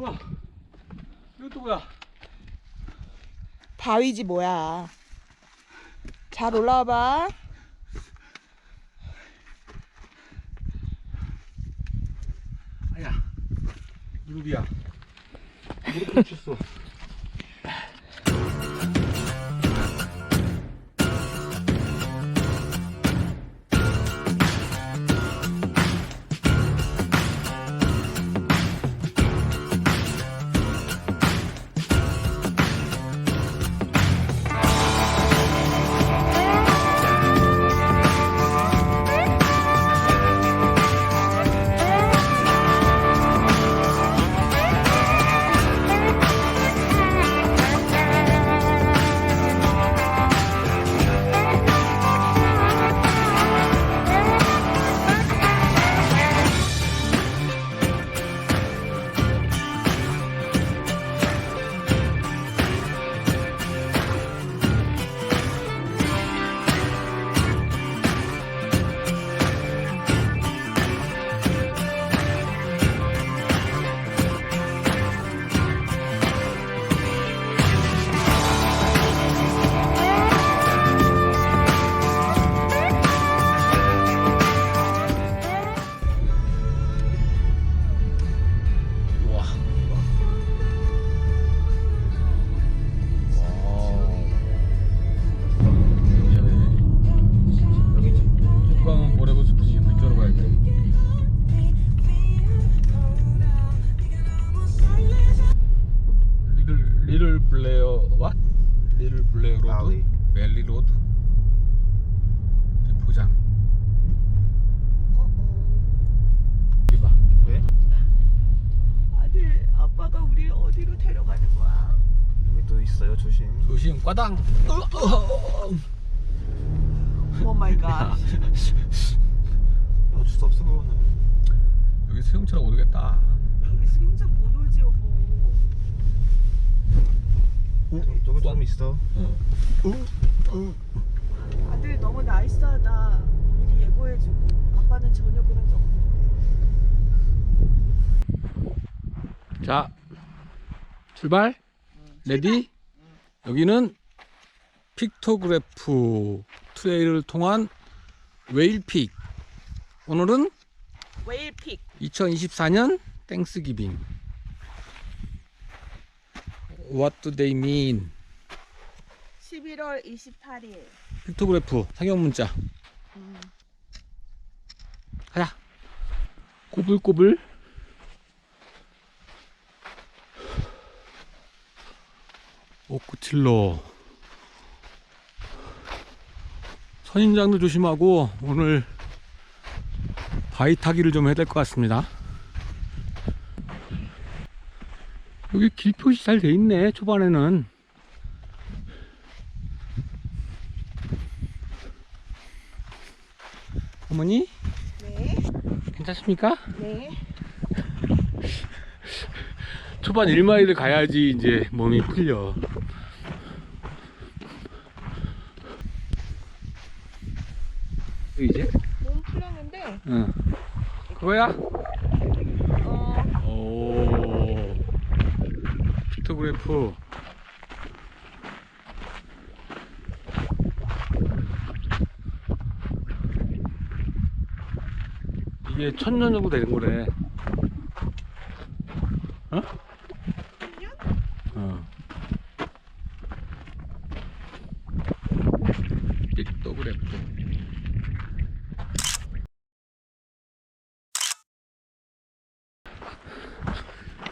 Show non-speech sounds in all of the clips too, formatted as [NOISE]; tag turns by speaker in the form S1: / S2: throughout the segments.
S1: 이거 또 뭐야?
S2: 바위지 뭐야. 잘 올라와 봐.
S1: 아야. 무릎이야. 무릎 펼쳤어 과당.
S2: 오 마이 갓.
S3: 어쩔 수 없어 그거는.
S1: 여기 수영처럼 못 오겠다.
S2: 여기 수영장 못 오지, 여보.
S3: 저, 저기 조금 있어.
S2: 아들 너무 나이스하다. 미리 예고해주고. 아빠는 전혀 그런 적 없는데.
S1: 자 출발. 레디? 여기는 픽토그래프 트레일을 통한 웨일픽 오늘은
S2: 웨일픽.
S1: 2024년 땡스기빙 What do they mean?
S2: 11월 28일.
S1: 픽토그래프 상형 문자 가자 꼬불꼬불 오크틸러 선인장도 조심하고 오늘 바위 타기를 좀 해야 될 것 같습니다 여기 길 표시 잘 돼 있네 초반에는 어머니
S2: 네.
S1: 괜찮습니까?
S2: 네.
S1: 초반 1마일을 가야지 이제 몸이 풀려. 이제?
S2: 몸 풀렸는데,
S1: 응. 그거야?
S2: 어,
S1: 오. 픽토그래프. 이게 천년 정도 되는 거래. 어? 어. 픽토그래프.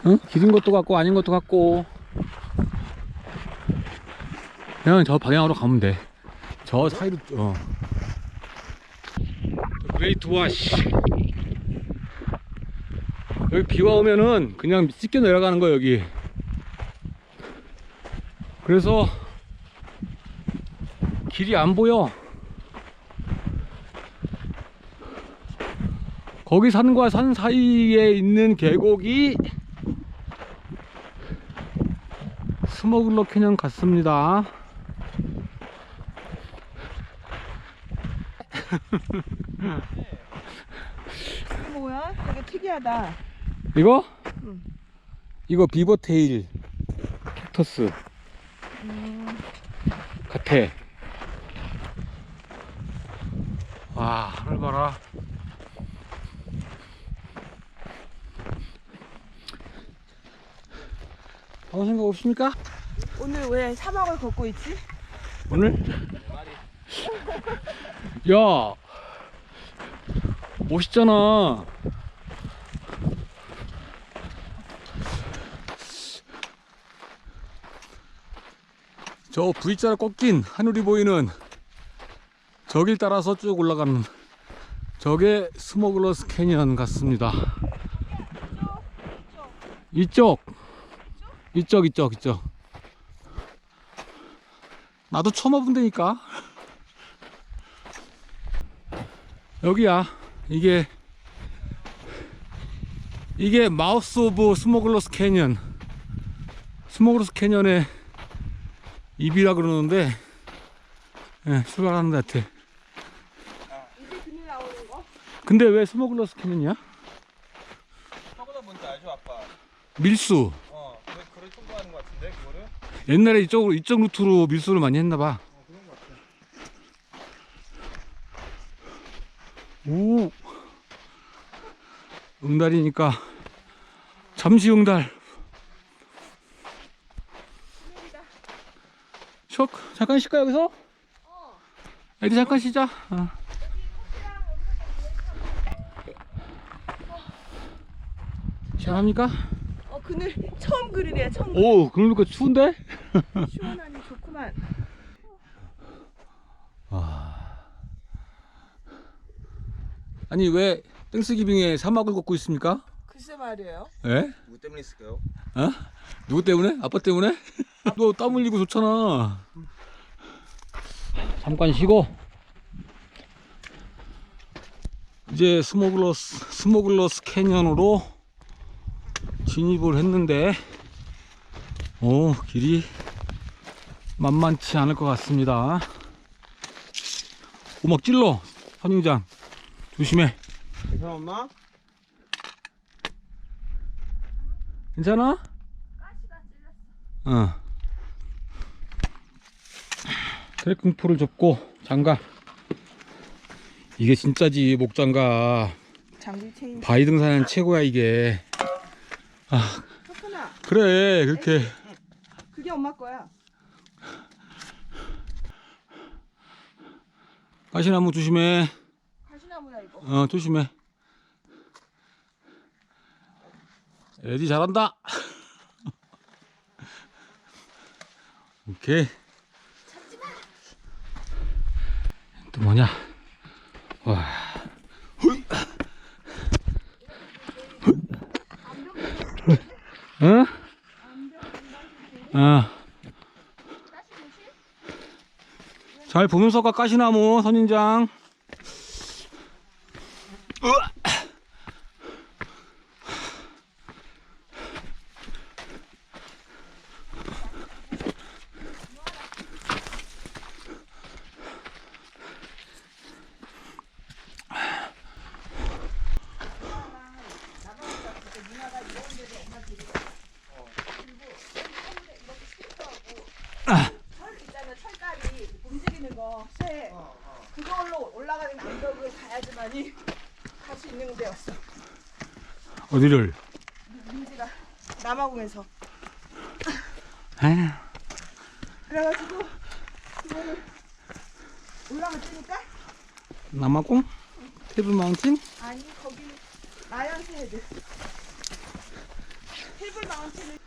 S1: 어? 길인 것도 같고 아닌 것도 같고. 그냥 저 방향으로 가면 돼저 사이로 어. 그레이트 와시 여기 비가 오면은 그냥 씻겨 내려가는 거야 여기. 그래서 길이 안 보여. 거기 산과 산 사이에 있는 계곡이 스머글러 캐년 같습니다.
S2: 이게 뭐야? 되게 특이하다.
S1: 이거?
S2: 응.
S1: 이거 비버테일 캡터스 같아. 와, 하늘 봐라. 아무 생각 없습니까?
S2: 오늘 왜 사막을 걷고 있지?
S1: 오늘? 야, 멋있잖아. 저 V자로 꺾인 하늘이 보이는 저길 따라서 쭉 올라가는 저게 스모글러스 캐니언 같습니다. 이쪽, 이쪽, 이쪽, 이쪽. 나도 처음 와본다니까. 여기야. 이게 이게 마우스 오브 스모글러스 캐니언. 스모글러스 캐니언의 입이라 그러는데 예, 출발하는 것 같아. 근데 왜 스모글러스
S3: 아빠?
S1: 밀수.
S3: 어. 왜 그걸 통과하는 것 같은데 그거를?
S1: 옛날에 이쪽으로 이쪽 루트로 밀수를 많이 했나 봐.
S3: 어.
S1: 오. 응달이니까 잠시 응달. 쇼 잠깐 쉴까 여기서? 애들 잠깐 쉬자. 어. 시원합니까?
S2: 어 그늘 처음 그늘이야 처음.
S1: 오, 그러니까 추운데?
S2: 시원하니 좋구만.
S1: 아니 왜 땡스기빙에 사막을 걷고 있습니까?
S2: 글쎄 말이에요.
S1: 예?
S3: 누구 때문에 있을까요?
S1: 어? 누구 때문에? 아빠 때문에? [LAUGHS] 너 땀 흘리고 좋잖아. 잠깐 쉬고. 이제 스모글러스, 스모글러스 캐년으로 진입을 했는데, 오, 길이 만만치 않을 것 같습니다. 오막 찔러, 선인장. 조심해.
S3: 괜찮아 엄마?
S1: 괜찮아? 어. 트레킹포를 접고 장갑. 이게 진짜지 목장갑.
S2: 장비 체인.
S1: 바위 등산은 최고야 이게.
S2: 석훈아
S1: 그래 그렇게
S2: 그게 엄마 거야.
S1: 가시나무 조심해.
S2: 가시나무야 이거.
S1: 어 조심해. 에디 잘한다. [LAUGHS] 오케이. 또 뭐냐? 와. 응? 어? 잘 보면서 가 가시나무 선인장.
S2: 철 있잖아 철다리 움직이는 거 쇠. 그걸로 올라가는 암벽을 가야지만이 갈 수 있는 데였어.
S1: 어디를?
S2: 민지가 남아공에서.
S1: 에휴.
S2: 그래가지고 그거를 올라갔으니까
S1: 남아공? 테이블 마운틴?
S2: 아니 거기 라이언스 헤드 테이블 마운틴을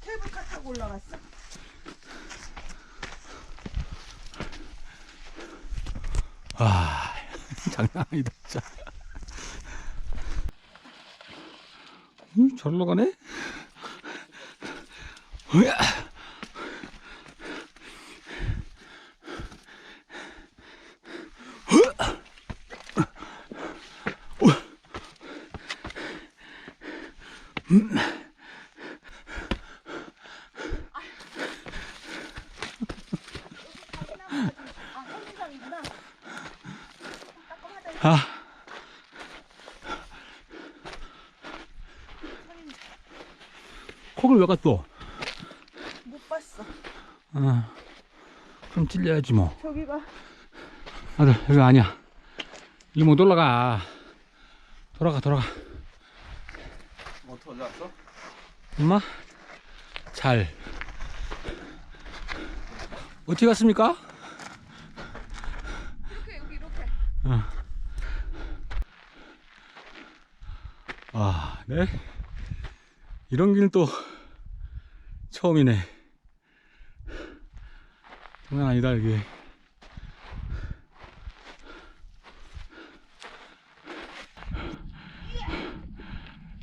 S2: 케이블카 타고 올라갔어
S1: 와, 장난 아니다, 진짜. 음, 절로 가네? [LAUGHS] 으야.
S2: 아 현장이구나
S1: 아. 왜 갔어?
S2: 못 봤어.
S1: 아, 그럼 찔려야지 뭐.
S2: 저기가
S1: 아들 여기 아니야. 이 못 올라가. 돌아가 돌아가.
S3: 어떻게 올라왔어?
S1: 엄마 잘. 어떻게 갔습니까?
S2: 이렇게 여기 이렇게.
S1: 아, 네. 이런 길은 또 처음이네. 장난 아니다, 여기.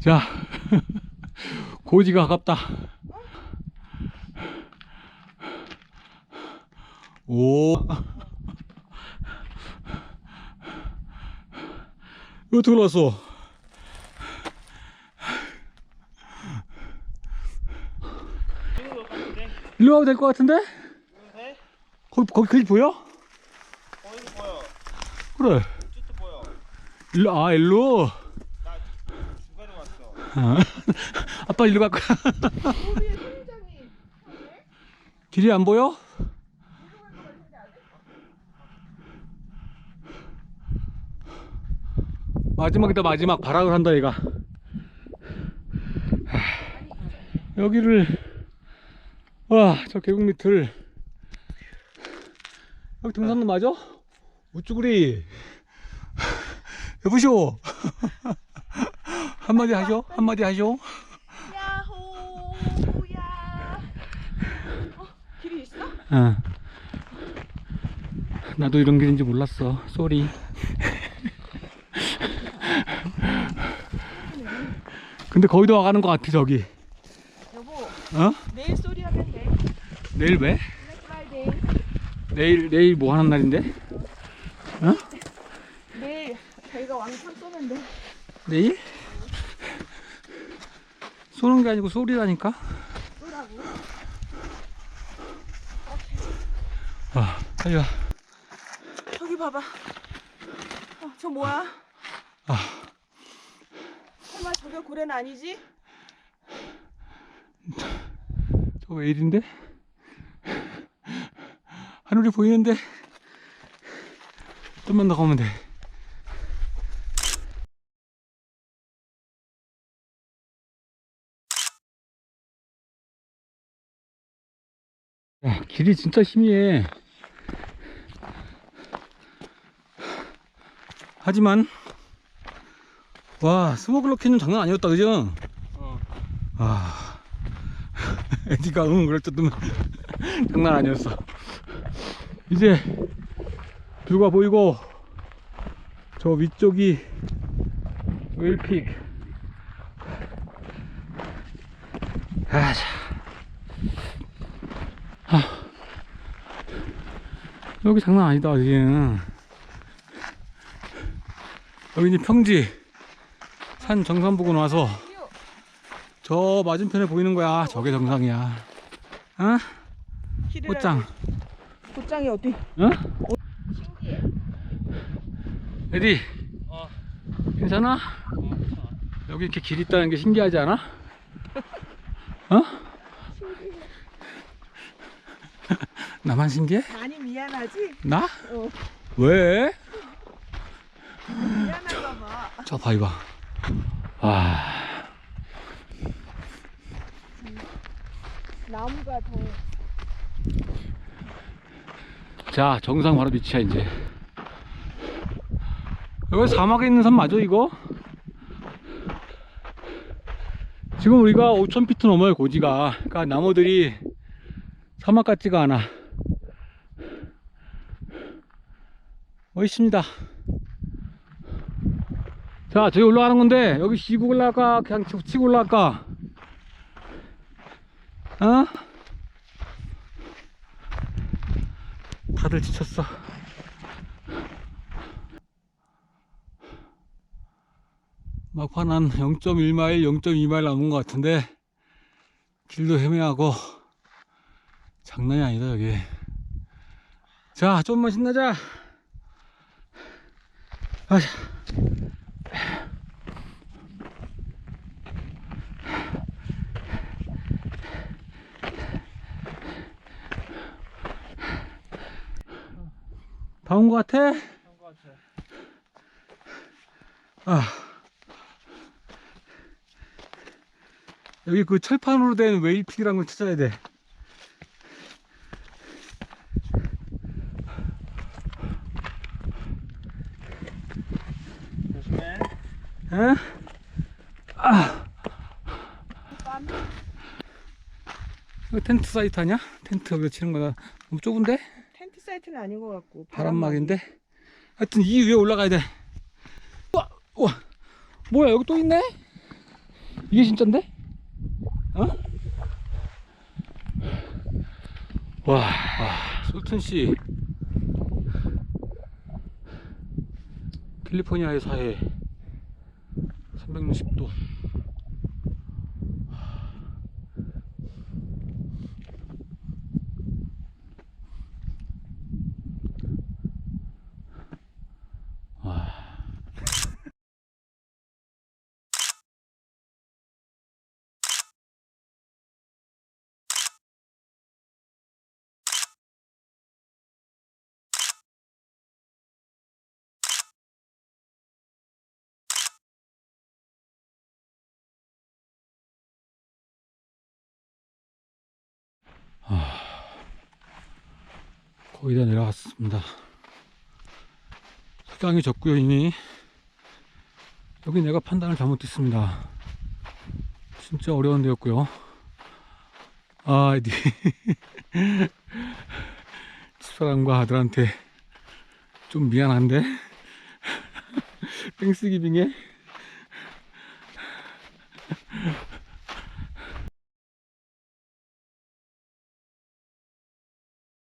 S1: 자, [LAUGHS] 고지가 가깝다. 오. 이거 어떻게 올라왔어? 일로 가도 될 것 같은데?
S3: 돼?
S1: 거기, 거기 길 보여?
S3: 어디 보여?
S1: 그래.
S3: 쭉도 보여.
S1: 일로, 아, 일로.
S3: 나 중간에 왔어.
S1: 아, 아빠 일로 갈까? [LAUGHS] 길이 안 보여? 마지막이다 마지막 발악을 한다 얘가 하, 여기를 와 저 계곡 밑을 여기 등산로 맞아? 우쭈구리 [LAUGHS] 여보시오 [LAUGHS] 한마디 하쇼 한마디 하쇼
S2: 야호야. 어, 길이 있어?
S1: 어. 나도 이런 길인지 몰랐어. 쏘리. [LAUGHS] 근데 거기도 와가는 것 같아, 저기.
S2: 여보,
S1: 어?
S2: 내일
S1: 왜? 내일, 내일 뭐 하는 날인데?
S2: 내일 저희가 왕창 돼.
S1: 내일? 쏘는 게 아니고 쏘리라니까?
S2: 쏘라고.
S1: 와, 빨리 와.
S2: 저기 봐봐. 어, 저 뭐야?
S1: 아.
S2: 설마 저게 고래는 아니지?
S1: 저왜 일인데? 하늘이 보이는데? 좀만 더 가면 돼. 야, 길이 진짜 희미해. 하지만, 와, 스모글럭키는 장난 아니었다, 그죠?
S3: 어.
S1: 아. [LAUGHS] 에디가 응 그럴 때도 [LAUGHS] 장난 아니었어 이제 뷰가 보이고 저 위쪽이 웨일픽 아자 아. 여기 장난 아니다 여기는 여기 이제 평지 산 정상 보고 나서 저 맞은편에 보이는 거야. 저게 정상이야. 어? 꽃장.
S2: 꽃장이 어디?
S1: 어? 에디,
S3: 어.
S1: 괜찮아? 여기 이렇게 길 있다는 게 신기하지 않아? [LAUGHS] 어? 나만 신기해?
S2: 많이 미안하지?
S1: 나?
S2: 어.
S1: 왜?
S2: 미안한가 봐.
S1: 저 봐, 이봐. 와,
S2: 나무가 더
S1: 자, 정상 바로 밑이야, 이제. 여기 사막에 있는 산 맞아, 이거? 지금 우리가 5,000피트 넘어요, 고지가. 그러니까 나무들이 사막 같지가 않아. 멋있습니다. 자, 저기 올라가는 건데, 여기 시고 올라갈까? 그냥 치- 치고 올라갈까? 어? 다들 지쳤어. 막판 한 0.1마일, 0.2마일 남은 것 같은데, 길도 헤매하고, 장난이 아니다, 여기. 자, 좀만 신나자. 아자.
S4: 다 온 것 같아?
S3: 아.
S4: 여기 그 철판으로 된 웨일픽이라는 걸 찾아야 돼.
S3: 조심해.
S4: 에? 아. 이거 텐트 사이트 아니야? 텐트 여기다 치는 거다. 너무 좁은데?
S2: 사이트는 아닌 것 같고
S4: 바람막인데? 하여튼 이 위에 올라가야 돼. 우와, 우와. 뭐야, 여기 또 있네? 이게 진짠데? 어? 와, 와 솔튼 씨. 캘리포니아의 사해. 360도. 거의 다 내려왔습니다. 석양이 졌고요 이미 여기 내가 판단을 잘못했습니다. 진짜 어려운 데였고요. 아, 이 [LAUGHS] 집사람과 아들한테 좀 미안한데 [LAUGHS] 땡스기빙에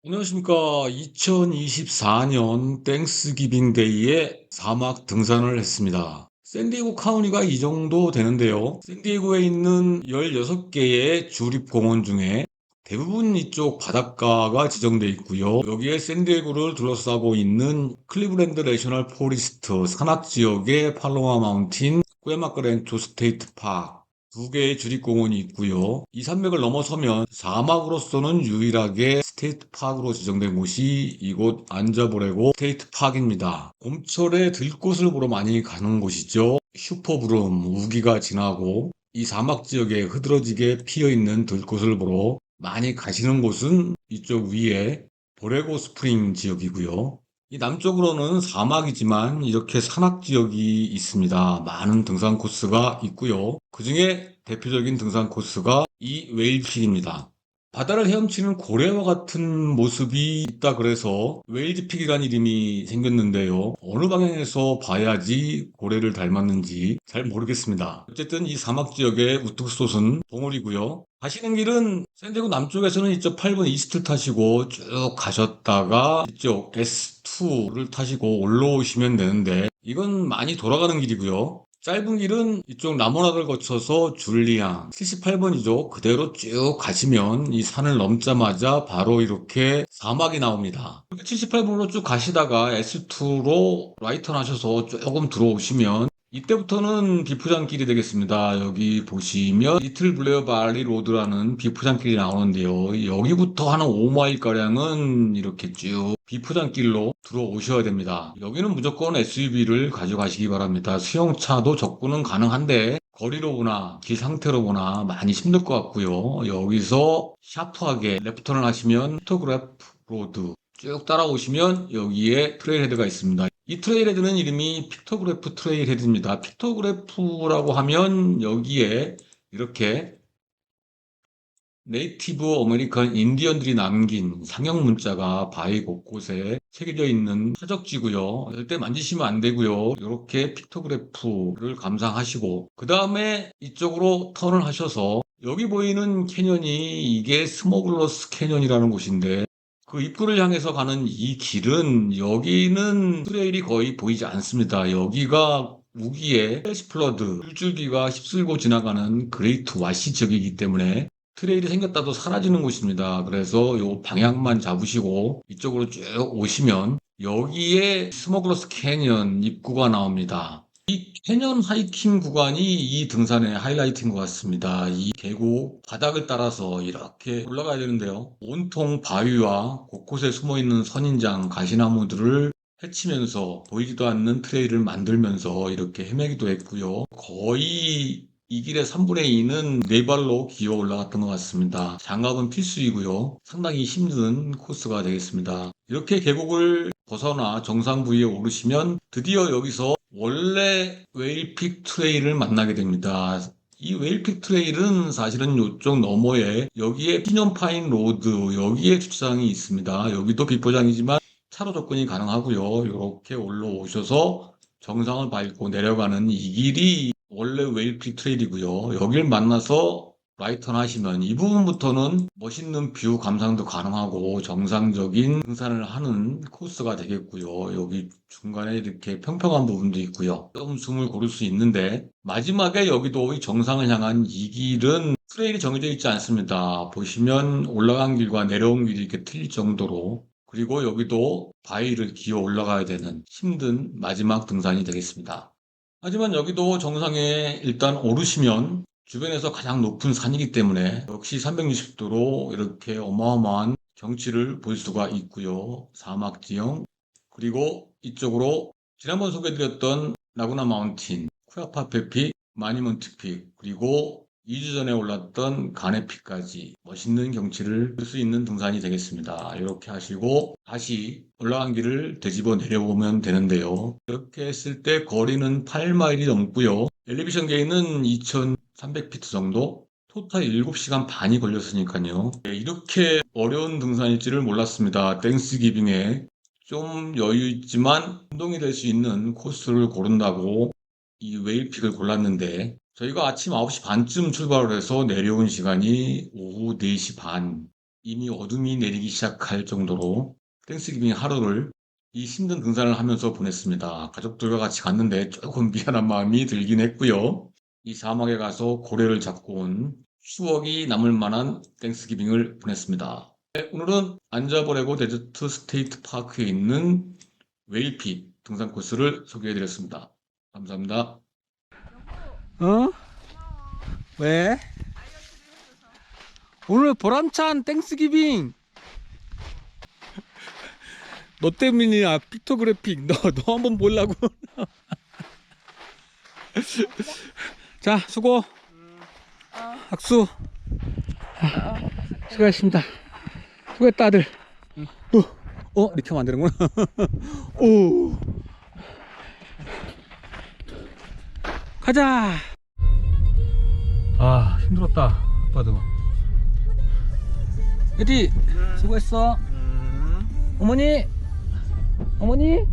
S4: 안녕하십니까. 2024년 땡스기빙 데이에 사막 등산을 했습니다. 샌디에고 카운티가 이 정도 되는데요. 샌디에고에 있는 16개의 주립공원 중에 대부분 이쪽 바닷가가 지정되어 있고요. 여기에 샌디에고를 둘러싸고 있는 클리브랜드 내셔널 포리스트 산악 지역의 팔로마 마운틴, 꿰마크렌토 스테이트 파크, 두 개의 주립공원이 있고요. 이 산맥을 넘어서면 사막으로서는 유일하게 스테이트 파크로 지정된 곳이 이곳 안자보레고 스테이트 파크입니다. 봄철에 들꽃을 보러 많이 가는 곳이죠. 슈퍼브룸, 우기가 지나고 이 사막 지역에 흐드러지게 피어 있는 들꽃을 보러 많이 가시는 곳은 이쪽 위에 보레고 스프링 지역이고요. 이 남쪽으로는 사막이지만 이렇게 산악 지역이 있습니다. 많은 등산 코스가 있고요. 그 중에 대표적인 등산 코스가 이 웨일픽입니다. 바다를 헤엄치는 고래와 같은 모습이 있다 그래서 웨일즈 픽이라는 이름이 생겼는데요. 어느 방향에서 봐야지 고래를 닮았는지 잘 모르겠습니다. 어쨌든 이 사막 지역의 우뚝 솟은 봉우리고요. 가시는 길은 샌디에고 남쪽에서는 이쪽 8번 이스트를 타시고 쭉 가셨다가 이쪽 S2를 타시고 올라오시면 되는데 이건 많이 돌아가는 길이고요. 짧은 길은 이쪽 라모나를 거쳐서 줄리앙 78번이죠. 그대로 쭉 가시면 이 산을 넘자마자 바로 이렇게 사막이 나옵니다. 78번으로 쭉 가시다가 S2로 라이턴 하셔서 조금 들어오시면 이때부터는 비포장길이 되겠습니다. 여기 보시면 리틀 블레어 발리 로드라는 비포장길이 나오는데요. 여기부터 한 5마일가량은 이렇게 쭉 비포장길로 들어오셔야 됩니다. 여기는 무조건 SUV를 가져가시기 바랍니다. 수영차도 접근은 가능한데 거리로 보나 길 상태로 보나 많이 힘들 것 같고요. 여기서 샤프하게 레프턴을 하시면 포토그래프 로드 쭉 따라오시면 여기에 트레일 헤드가 있습니다. 이 트레일헤드는 이름이 픽토그래프 트레일헤드입니다. 픽토그래프라고 하면 여기에 이렇게 네이티브 어메리칸 인디언들이 남긴 상형 문자가 바위 곳곳에 새겨져 있는 사적지고요. 절대 만지시면 안 되고요. 이렇게 픽토그래프를 감상하시고 그 다음에 이쪽으로 턴을 하셔서 여기 보이는 캐년이 이게 스모글러스 캐년이라는 곳인데 그 입구를 향해서 가는 이 길은 여기는 트레일이 거의 보이지 않습니다. 여기가 우기에 플러드 물줄기가 휩쓸고 지나가는 그레이트 와시 지역이기 때문에 트레일이 생겼다도 사라지는 곳입니다. 그래서 요 방향만 잡으시고 이쪽으로 쭉 오시면 여기에 스모글러스 캐년 입구가 나옵니다. 이이 캐년 하이킹 구간이 이 등산의 하이라이트인 것 같습니다. 이 계곡 바닥을 따라서 이렇게 올라가야 되는데요. 온통 바위와 곳곳에 숨어 있는 선인장, 가시나무들을 헤치면서 보이지도 않는 트레일을 만들면서 이렇게 헤매기도 했고요. 거의 이 길의 3분의 2는 네 발로 기어 올라갔던 것 같습니다. 장갑은 필수이고요. 상당히 힘든 코스가 되겠습니다. 이렇게 계곡을 벗어나 정상 부위에 오르시면 드디어 여기서 원래 웨일픽 트레일을 만나게 됩니다. 이 웨일픽 트레일은 사실은 이쪽 너머에 여기에 피년파인 로드 여기에 주차장이 있습니다. 여기도 빗보장이지만 차로 접근이 가능하고요. 이렇게 올라오셔서 정상을 밟고 내려가는 이 길이 원래 웨일픽 트레일이고요. 여길 만나서 라이턴 하시면 이 부분부터는 멋있는 뷰 감상도 가능하고 정상적인 등산을 하는 코스가 되겠고요. 여기 중간에 이렇게 평평한 부분도 있고요. 좀 숨을 고를 수 있는데 마지막에 여기도 이 정상을 향한 이 길은 트레일이 정해져 있지 않습니다. 보시면 올라간 길과 내려온 길이 이렇게 틀릴 정도로 그리고 여기도 바위를 기어 올라가야 되는 힘든 마지막 등산이 되겠습니다. 하지만 여기도 정상에 일단 오르시면 주변에서 가장 높은 산이기 때문에 역시 360도로 이렇게 어마어마한 경치를 볼 수가 있고요. 사막 지형 그리고 이쪽으로 지난번 소개드렸던 라구나 마운틴, 쿠야파페픽, 마니먼트픽 그리고 2주 전에 올랐던 가네픽까지 멋있는 경치를 볼 수 있는 등산이 되겠습니다. 이렇게 하시고 다시 올라간 길을 되집어 내려오면 되는데요. 이렇게 했을 때 거리는 8마일이 넘고요. 엘리베이션 게이는 2300피트 정도? 토탈 7시간 반이 걸렸으니까요. 네, 이렇게 어려운 등산일지를 몰랐습니다. 땡스 기빙에 좀 여유 있지만 운동이 될 수 있는 코스를 고른다고 이 웨일픽을 골랐는데 저희가 아침 9시 반쯤 출발을 해서 내려온 시간이 오후 4시 반. 이미 어둠이 내리기 시작할 정도로 땡스기빙 하루를 이 힘든 등산을 하면서 보냈습니다. 가족들과 같이 갔는데 조금 미안한 마음이 들긴 했고요. 이 사막에 가서 고래를 잡고 온 추억이 남을 만한 땡스기빙을 보냈습니다. 네, 오늘은 안자버레고 데저트 스테이트 파크에 있는 웨일픽 등산 코스를 소개해드렸습니다. 감사합니다.
S1: 어? 왜? 오늘 보람찬 땡스기빙 너 때문이야 픽토그래픽. 너 너 한번 보려고. [LAUGHS] 자 수고. 악수. 수고하셨습니다. 수고했다 아들. 어, 어 이렇게 하면 안 되는구나. [LAUGHS] 오. 가자. 아 힘들었다 아빠도. 에디 수고했어. 어머니 어머니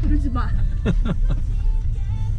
S2: 그러지 마. [LAUGHS]